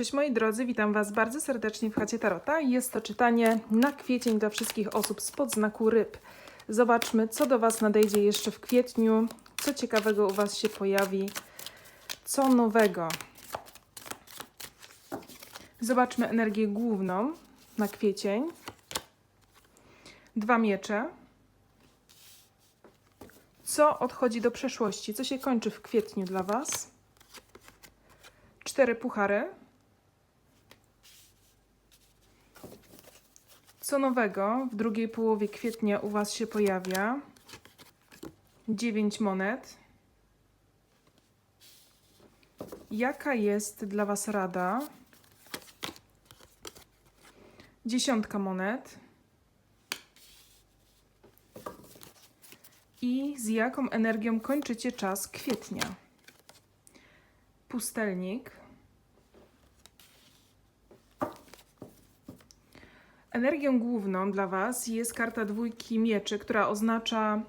Cześć moi drodzy, witam Was bardzo serdecznie w chacie Tarota. Jest to czytanie na kwiecień dla wszystkich osób spod znaku ryb. Zobaczmy, co do Was nadejdzie jeszcze w kwietniu, co ciekawego u Was się pojawi, co nowego. Zobaczmy energię główną na kwiecień. Dwa miecze. Co odchodzi do przeszłości? Co się kończy w kwietniu dla Was? Cztery puchary. Co nowego w drugiej połowie kwietnia u Was się pojawia? 9 monet. Jaka jest dla Was rada? Dziesiątka monet. I z jaką energią kończycie czas kwietnia? Pustelnik. Energią główną dla Was jest karta dwójki mieczy, która oznacza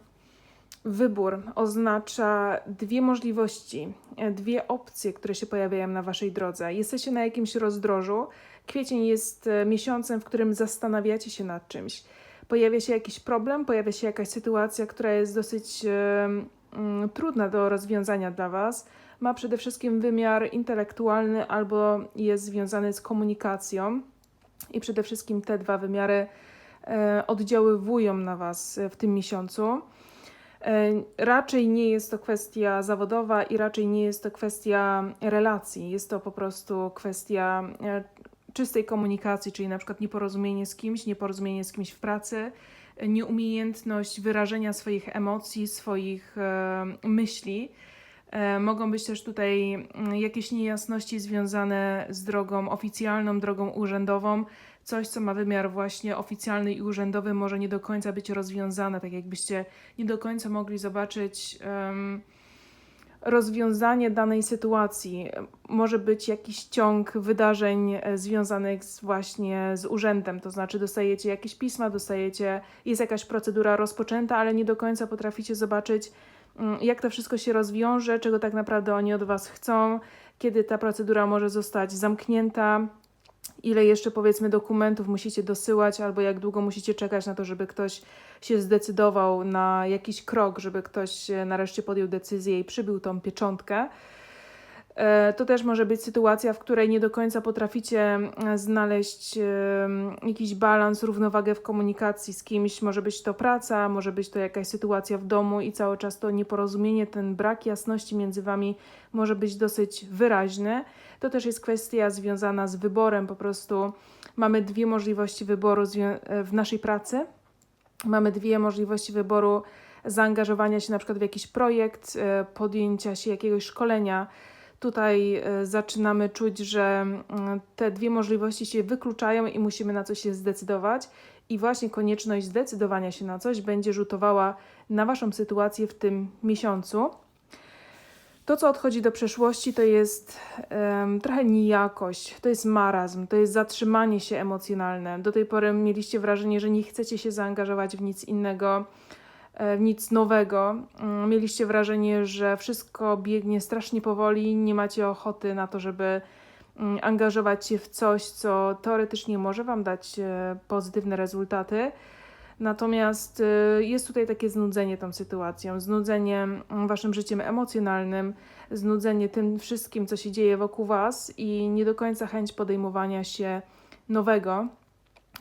wybór, oznacza dwie możliwości, dwie opcje, które się pojawiają na Waszej drodze. Jesteście na jakimś rozdrożu. Kwiecień jest e, miesiącem, w którym zastanawiacie się nad czymś. Pojawia się jakiś problem, pojawia się jakaś sytuacja, która jest dosyć mm, trudna do rozwiązania dla Was. Ma przede wszystkim wymiar intelektualny albo jest związany z komunikacją i przede wszystkim te dwa wymiary e, oddziaływują na Was w tym miesiącu. E, Raczej nie jest to kwestia zawodowa i raczej nie jest to kwestia relacji. Jest to po prostu kwestia e, czystej komunikacji, czyli na przykład nieporozumienie z kimś, nieporozumienie z kimś w pracy, nieumiejętność wyrażenia swoich emocji, swoich myśli. E, Mogą być też tutaj mm, jakieś niejasności związane z drogą oficjalną, drogą urzędową. Coś, co ma wymiar właśnie oficjalny i urzędowy, może nie do końca być rozwiązane, tak jakbyście nie do końca mogli zobaczyć em, rozwiązanie danej sytuacji. Może być jakiś ciąg wydarzeń e, związanych z właśnie z urzędem, to znaczy dostajecie jakieś pisma, dostajecie, jest jakaś procedura rozpoczęta, ale nie do końca potraficie zobaczyć, jak to wszystko się rozwiąże, czego tak naprawdę oni od Was chcą, kiedy ta procedura może zostać zamknięta, ile jeszcze powiedzmy dokumentów musicie dosyłać, albo jak długo musicie czekać na to, żeby ktoś się zdecydował na jakiś krok, żeby ktoś e, nareszcie podjął decyzję i przybył tą pieczątkę. E, To też może być sytuacja, w której nie do końca potraficie e, znaleźć em, jakiś balans, równowagę w komunikacji z kimś. Może być to praca, może być to jakaś sytuacja w domu i cały czas to nieporozumienie, ten brak jasności między wami może być dosyć wyraźny. To też jest kwestia związana z wyborem. Po prostu mamy dwie możliwości wyboru e, w naszej pracy. Mamy dwie możliwości wyboru zaangażowania się na przykład w jakiś projekt, e, podjęcia się jakiegoś szkolenia. Tutaj e, zaczynamy czuć, że mm, te dwie możliwości się wykluczają i musimy na coś się zdecydować. I właśnie konieczność zdecydowania się na coś będzie rzutowała na Waszą sytuację w tym miesiącu. To, co odchodzi do przeszłości, to jest em, trochę nijakość, to jest marazm, to jest zatrzymanie się emocjonalne. Do tej pory mieliście wrażenie, że nie chcecie się zaangażować w nic innego, nic nowego. Mm, Mieliście wrażenie, że wszystko biegnie strasznie powoli, nie macie ochoty na to, żeby mm, angażować się w coś, co teoretycznie może Wam dać e, pozytywne rezultaty. Natomiast y, jest tutaj takie znudzenie tą sytuacją, znudzenie mm, waszym życiem emocjonalnym, znudzenie tym wszystkim, co się dzieje wokół was i nie do końca chęć podejmowania się nowego.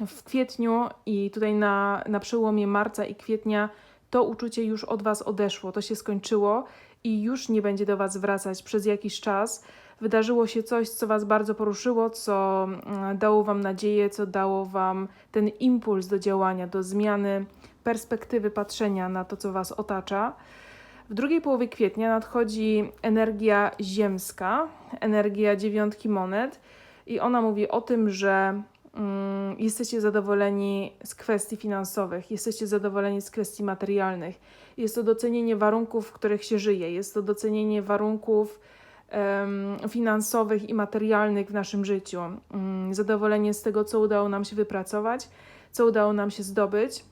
W kwietniu i tutaj na, na przełomie marca i kwietnia to uczucie już od was odeszło, to się skończyło i już nie będzie do was wracać przez jakiś czas. Wydarzyło się coś, co was bardzo poruszyło, co mm, dało wam nadzieję, co dało wam ten impuls do działania, do zmiany perspektywy patrzenia na to, co was otacza. W drugiej połowie kwietnia nadchodzi energia ziemska, energia dziewiątki monet, i ona mówi o tym, że jesteście zadowoleni z kwestii finansowych, jesteście zadowoleni z kwestii materialnych. Jest to docenienie warunków, w których się żyje, jest to docenienie warunków em, finansowych i materialnych w naszym życiu. Mm, Zadowolenie z tego, co udało nam się wypracować, co udało nam się zdobyć.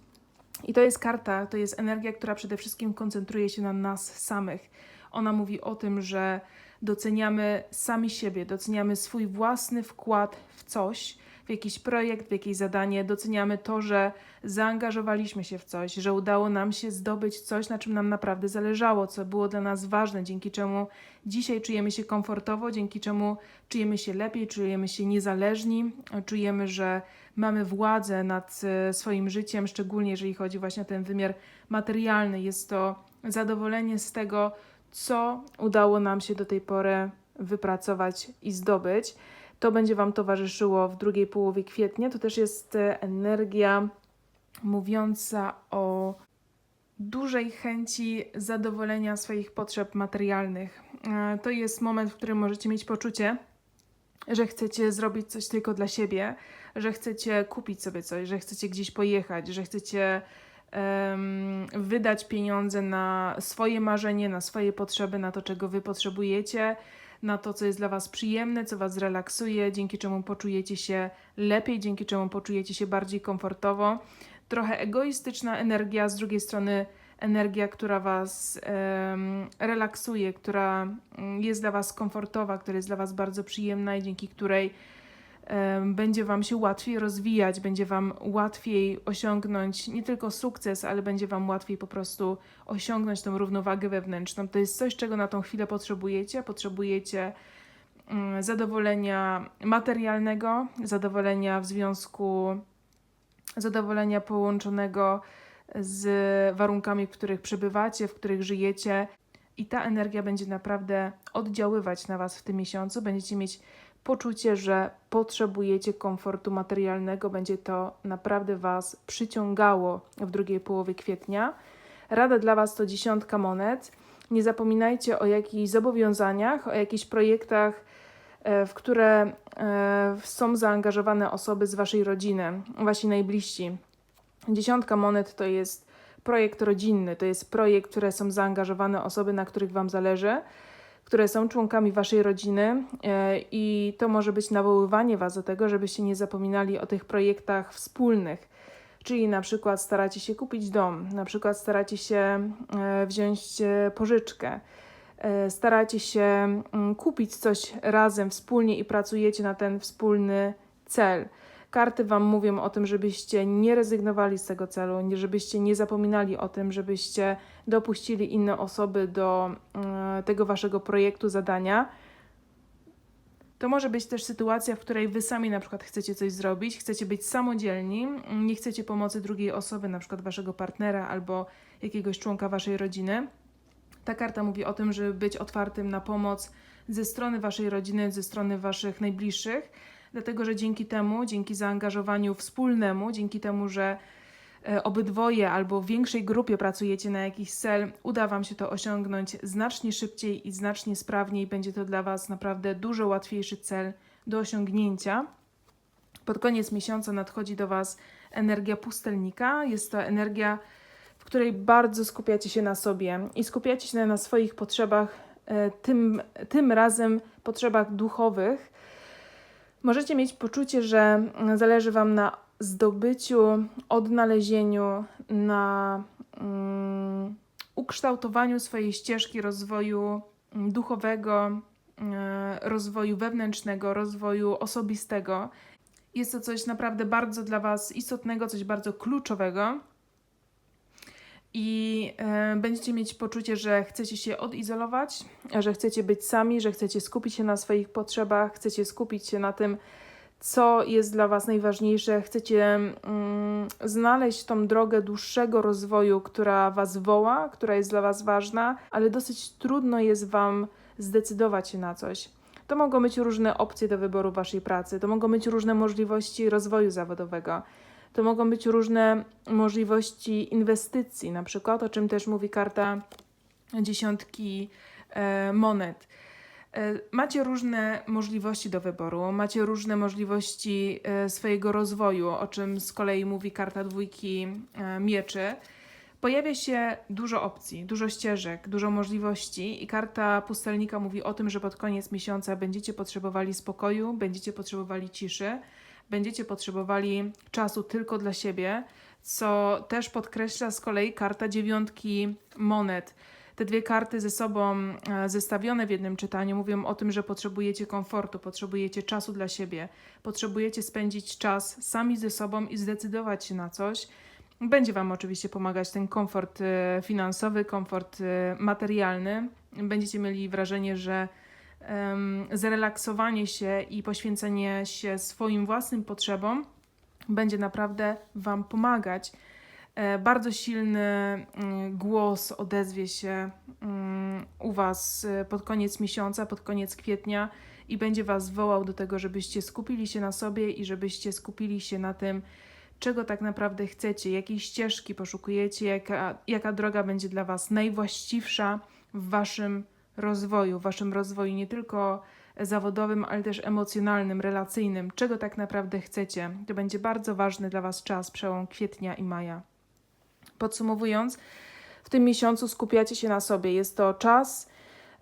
I to jest karta, to jest energia, która przede wszystkim koncentruje się na nas samych. Ona mówi o tym, że doceniamy sami siebie, doceniamy swój własny wkład w coś, w jakiś projekt, w jakieś zadanie, doceniamy to, że zaangażowaliśmy się w coś, że udało nam się zdobyć coś, na czym nam naprawdę zależało, co było dla nas ważne, dzięki czemu dzisiaj czujemy się komfortowo, dzięki czemu czujemy się lepiej, czujemy się niezależni, czujemy, że mamy władzę nad e, swoim życiem, szczególnie jeżeli chodzi właśnie o ten wymiar materialny. Jest to zadowolenie z tego, co udało nam się do tej pory wypracować i zdobyć. To będzie Wam towarzyszyło w drugiej połowie kwietnia. To też jest e, energia mówiąca o dużej chęci zadowolenia swoich potrzeb materialnych. E, to jest moment, w którym możecie mieć poczucie, że chcecie zrobić coś tylko dla siebie, że chcecie kupić sobie coś, że chcecie gdzieś pojechać, że chcecie um, wydać pieniądze na swoje marzenie, na swoje potrzeby, na to, czego wy potrzebujecie, na to, co jest dla was przyjemne, co was relaksuje, dzięki czemu poczujecie się lepiej, dzięki czemu poczujecie się bardziej komfortowo. Trochę egoistyczna energia, z drugiej strony energia, która Was um, relaksuje, która mm, jest dla Was komfortowa, która jest dla Was bardzo przyjemna i dzięki której będzie Wam się łatwiej rozwijać, będzie Wam łatwiej osiągnąć nie tylko sukces, ale będzie Wam łatwiej po prostu osiągnąć tą równowagę wewnętrzną. To jest coś, czego na tą chwilę potrzebujecie. Potrzebujecie zadowolenia materialnego, zadowolenia w związku, zadowolenia połączonego z warunkami, w których przebywacie, w których żyjecie. I ta energia będzie naprawdę oddziaływać na Was w tym miesiącu. Będziecie mieć poczucie, że potrzebujecie komfortu materialnego, będzie to naprawdę Was przyciągało w drugiej połowie kwietnia. Rada dla Was to dziesiątka monet. Nie zapominajcie o jakichś zobowiązaniach, o jakichś projektach, e, w które e, są zaangażowane osoby z Waszej rodziny, Wasi najbliżsi. Dziesiątka monet to jest projekt rodzinny, to jest projekt, które są zaangażowane osoby, na których Wam zależy, które są członkami Waszej rodziny e, i to może być nawoływanie Was do tego, żebyście nie zapominali o tych projektach wspólnych. Czyli na przykład staracie się kupić dom, na przykład staracie się e, wziąć e, pożyczkę, staracie się mm, kupić coś razem, wspólnie i pracujecie na ten wspólny cel. Karty Wam mówią o tym, żebyście nie rezygnowali z tego celu, żebyście nie zapominali o tym, żebyście dopuścili inne osoby do e, tego Waszego projektu, zadania. To może być też sytuacja, w której Wy sami na przykład chcecie coś zrobić, chcecie być samodzielni, nie chcecie pomocy drugiej osoby, na przykład Waszego partnera albo jakiegoś członka Waszej rodziny. Ta karta mówi o tym, żeby być otwartym na pomoc ze strony Waszej rodziny, ze strony Waszych najbliższych dlatego że dzięki temu, dzięki zaangażowaniu wspólnemu, dzięki temu, że e, obydwoje albo w większej grupie pracujecie na jakiś cel, uda Wam się to osiągnąć znacznie szybciej i znacznie sprawniej. Będzie to dla Was naprawdę dużo łatwiejszy cel do osiągnięcia. Pod koniec miesiąca nadchodzi do Was energia pustelnika. Jest to energia, w której bardzo skupiacie się na sobie i skupiacie się na swoich potrzebach, e, tym, tym razem potrzebach duchowych Możecie mieć poczucie, że zależy Wam na zdobyciu, odnalezieniu, na um, ukształtowaniu swojej ścieżki rozwoju mm, duchowego, e, rozwoju wewnętrznego, rozwoju osobistego. Jest to coś naprawdę bardzo dla Was istotnego, coś bardzo kluczowego i e, będziecie mieć poczucie, że chcecie się odizolować, że chcecie być sami, że chcecie skupić się na swoich potrzebach, chcecie skupić się na tym, co jest dla Was najważniejsze, chcecie mm, znaleźć tą drogę dłuższego rozwoju, która Was woła, która jest dla Was ważna, ale dosyć trudno jest Wam zdecydować się na coś. To mogą być różne opcje do wyboru Waszej pracy, to mogą być różne możliwości rozwoju zawodowego to mogą być różne możliwości inwestycji, na przykład, o czym też mówi karta dziesiątki e, monet. E, macie różne możliwości do wyboru, macie różne możliwości e, swojego rozwoju, o czym z kolei mówi karta dwójki mieczy. Pojawia się dużo opcji, dużo ścieżek, dużo możliwości, i karta pustelnika mówi o tym, że pod koniec miesiąca będziecie potrzebowali spokoju, będziecie potrzebowali ciszy, będziecie potrzebowali czasu tylko dla siebie, co też podkreśla z kolei karta dziewiątki monet. Te dwie karty ze sobą e, zestawione w jednym czytaniu mówią o tym, że potrzebujecie komfortu, potrzebujecie czasu dla siebie, potrzebujecie spędzić czas sami ze sobą i zdecydować się na coś. Będzie Wam oczywiście pomagać ten komfort e, finansowy, komfort e, materialny. Będziecie mieli wrażenie, że zrelaksowanie się i poświęcenie się swoim własnym potrzebom będzie naprawdę Wam pomagać. E, Bardzo silny mm, głos odezwie się mm, u Was e, pod koniec miesiąca, pod koniec kwietnia i będzie Was wołał do tego, żebyście skupili się na sobie i żebyście skupili się na tym, czego tak naprawdę chcecie, jakiej ścieżki poszukujecie, jaka, jaka droga będzie dla Was najwłaściwsza w Waszym rozwoju, Waszym rozwoju nie tylko zawodowym, ale też emocjonalnym, relacyjnym, czego tak naprawdę chcecie. To będzie bardzo ważny dla Was czas, przełom kwietnia i maja. Podsumowując, w tym miesiącu skupiacie się na sobie. Jest to czas,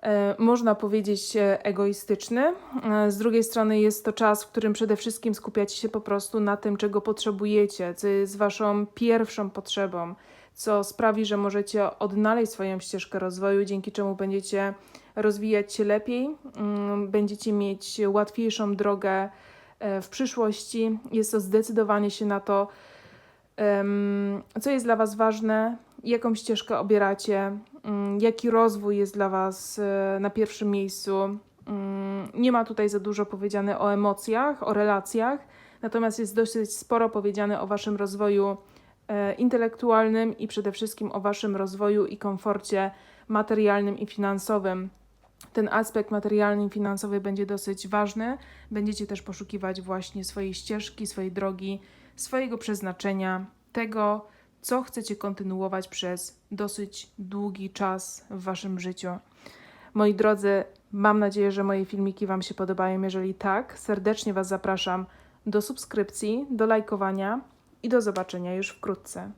e, można powiedzieć, e, egoistyczny. E, Z drugiej strony jest to czas, w którym przede wszystkim skupiacie się po prostu na tym, czego potrzebujecie, co jest Waszą pierwszą potrzebą, co sprawi, że możecie odnaleźć swoją ścieżkę rozwoju, dzięki czemu będziecie rozwijać się lepiej, mm, będziecie mieć łatwiejszą drogę e, w przyszłości. Jest to zdecydowanie się na to, co jest dla Was ważne, jaką ścieżkę obieracie, mm, jaki rozwój jest dla Was e, na pierwszym miejscu. Mm, Nie ma tutaj za dużo powiedziane o emocjach, o relacjach, natomiast jest dosyć sporo powiedziane o Waszym rozwoju intelektualnym i przede wszystkim o Waszym rozwoju i komforcie materialnym i finansowym. Ten aspekt materialny i finansowy będzie dosyć ważny. Będziecie też poszukiwać właśnie swojej ścieżki, swojej drogi, swojego przeznaczenia, tego, co chcecie kontynuować przez dosyć długi czas w Waszym życiu. Moi drodzy, mam nadzieję, że moje filmiki Wam się podobają. Jeżeli tak, serdecznie Was zapraszam do subskrypcji, do lajkowania i do zobaczenia już wkrótce.